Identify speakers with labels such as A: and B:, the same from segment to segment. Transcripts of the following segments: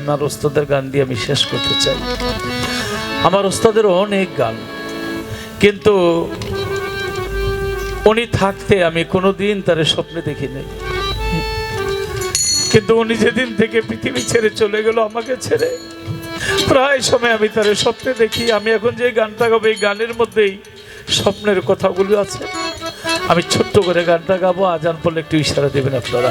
A: আমার ওস্তাদের গান দিয়ে আমি শেষ করতে চাই। আমার ওস্তাদের অনেক গান, কিন্তু উনি থাকতে আমি কোনোদিন তার স্বপ্নে দেখি নাই কিন্তু উনি যেদিন থেকে পৃথিবী ছেড়ে চলে গেল আমাকে ছেড়ে, প্রায় সময় আমি তার স্বপ্নে দেখি। আমি এখন যে গানটা গাবো, এই গানের মধ্যেই স্বপ্নের কথাগুলো আছে। আমি ছোট্ট করে গানটা গাবো, আজান পড়লে একটু ইশারা দেবেন আপনারা।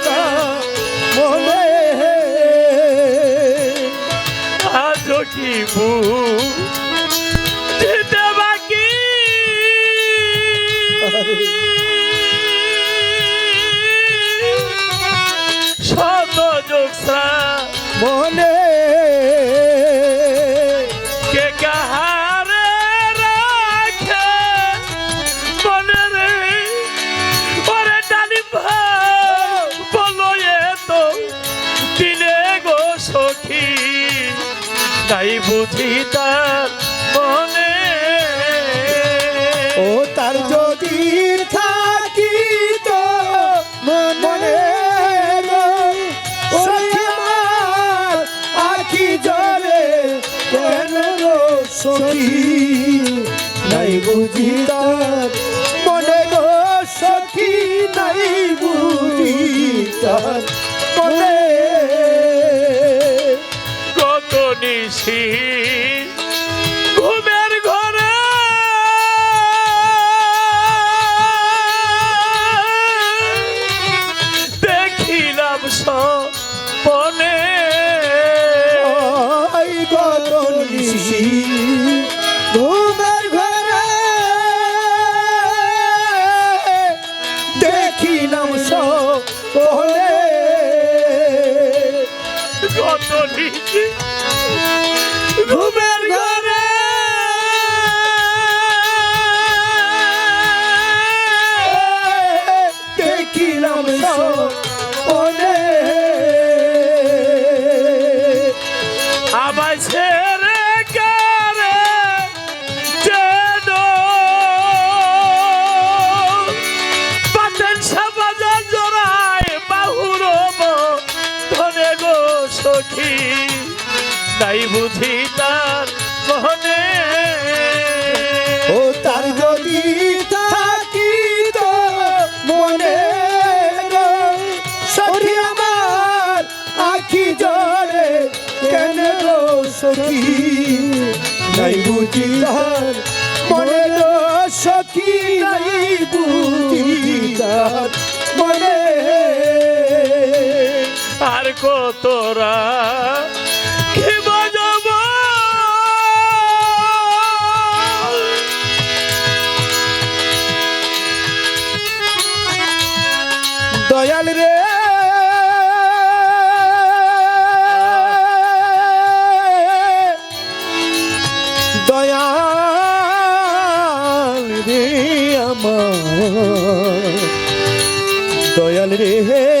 A: আজও বাকি। শত যুগ
B: মনে
A: তাই বুঝি তার মনে।
B: ও তার যদি থাকি তো মনে আখি জলে কেন সখী? নাই বুঝি তার মনে গো সখী নাই বুঝি তার মনে
A: নিশি ঘুমের ঘরে। দেখিলাম সপনে
B: নিশি ঘুমের ঘরে। দেখিলাম সপনে
A: কত নিশি সখী নাই বুঝি তার মনে
B: ও তার যদি থাকি তো মনে সখী আমার আখি জলে কেন সখী? নাই বুঝি তার মনে সখী, নাই বুঝি তার
A: আর কতরা
B: দয়াল রে। দয়াল রে আমার। দয়াল রে।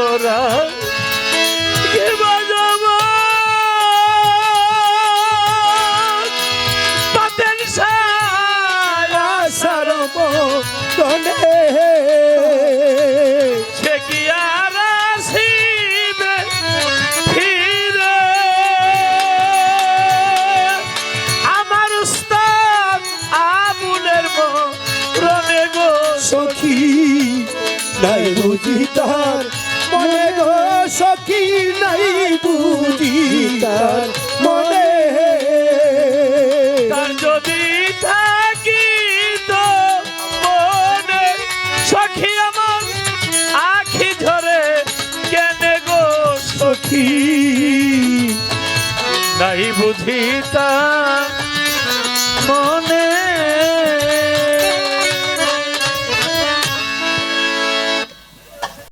A: মোরা কে বাজাবো পাতেন সায়া
B: আশার মনে
A: সে কি আর আসিবে ফিরে? আমার উস্তাদ আবুলের মরণে গো
B: সখী, নাই বুঝি তার মনে গো সখী নাই বুঝি তার মনে।
A: তার যদি থাকি তো মনে, সখী আমার আখি ধরে কেনে গো
B: সখী?
A: নাই বুঝি তার